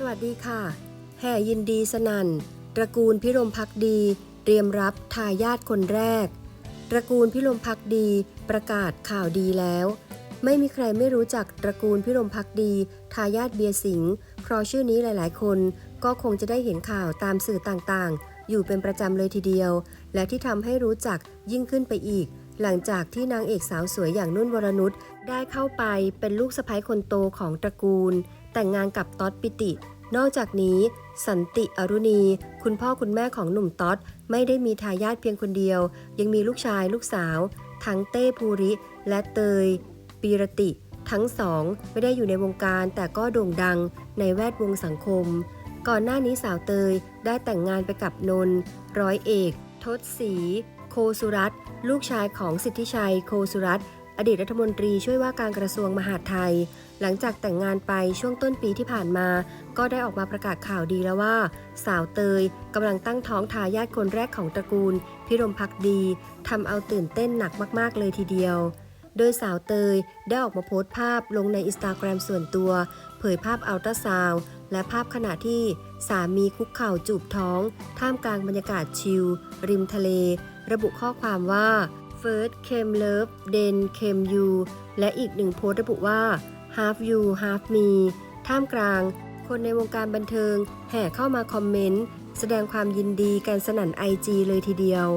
สวัสดีค่ะ แห่ยินดีสนัน่น ตระกูลพิรมพักดี เตรียมรับทายาทคนแรก ตระกูลพิรมพักดีประกาศข่าวดีแล้ว ไม่มีใครไม่รู้จักตระกูลพิรมพักดี ทายาทเบียร์สิงห์เพราะชื่อนี้หลายๆ คนก็คงจะได้เห็นข่าวตามสื่อต่างๆ อยู่เป็นประจำเลยทีเดียว และที่ทำให้รู้จักยิ่งขึ้นไปอีก หลังจากที่นางเอกสาวสวยอย่างนุ่นวรนุชได้เข้าไปเป็นลูกสะใภ้คนโตของตระกูล แต่งงานกับต๊อดปิติ นอกจากนี้ สันติอรุณี คุณพ่อคุณแม่ของหนุ่มต๊อดไม่ได้มีทายาทเพียงคนเดียว ยังมีลูกชายลูกสาว ทั้งเต้ภูริ และเตย ปีรติ ทั้งสองไม่ได้อยู่ในวงการแต่ก็โด่งดังในแวดวงสังคม ก่อนหน้านี้สาวเตยได้แต่งงานไปกับนน ร้อยเอก ทศศรีโคสุรัตลูกชายของสิทธิชัยโคสุรัต อดีตรัฐมนตรีช่วยว่าการกระทรวงมหาดไทย หลังจากแต่งงานไปช่วงต้นปีที่ผ่านมา ก็ได้ออกมาประกาศข่าวดีแล้วว่า สาวเตยกำลังตั้งท้องทายาทคนแรกของตระกูล พิรมพักดีทำเอาตื่นเต้นหนักมากๆเลยทีเดียว โดยสาวเตยได้ออกมาโพสต์ภาพลงในอินสตาแกรมส่วนตัว เผยภาพอัลตราซาวด์และภาพขณะที่สามีคุกเข่าจูบท้อง ท่ามกลางบรรยากาศชิลริมทะเล ระบุข้อความว่า first came love then came you และอีกหนึ่งโพสต์ระบุว่า half you half me ท่ามกลาง คนในวงการบันเทิง แห่เข้ามาคอมเมนต์ แสดงความยินดีกันสนั่นไอจีเลยทีเดียว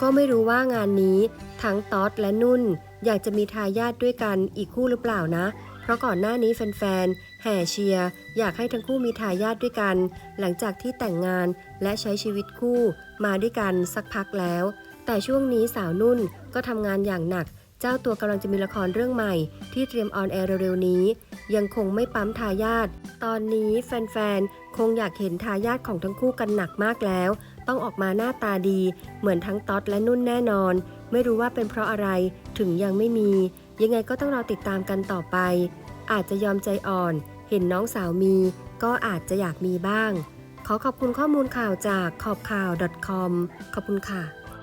ก็ไม่รู้ว่างานนี้ทั้งต๊อดและนุ่น อยากจะมีทายาทด้วยกันอีกคู่หรือเปล่านะ เพราะก่อนหน้านี้แฟนๆ แห่เชียร์อยากให้ทั้งคู่มีทายาทด้วยกัน หลังจากที่แต่งงานและใช้ชีวิตคู่มาด้วยกันสักพักแล้ว แต่ช่วงนี้สาวนุ่นก็ทำงานอย่างหนัก เจ้าตัวกำลังจะมีละครเรื่องใหม่ ที่เตรียมออนแอร์เร็วๆนี้ ยังคงไม่ปั๊มทายาทตอนนี้แฟนๆ คงอยากเห็นทายาทของทั้งคู่กันหนักมากแล้ว ต้องออกมาหน้าตาดี เหมือนทั้งต๊อดและนุ่นแน่นอน ไม่รู้ว่าเป็นเพราะอะไรถึงยังไม่มี ยังไงก็ต้องรอติดตามกันต่อไป อาจจะยอมใจอ่อน เห็นน้องสาวมี ก็อาจจะอยากมีบ้าง ขอขอบคุณข้อมูลข่าวจากขอบข่าว .com ขอบคุณค่ะ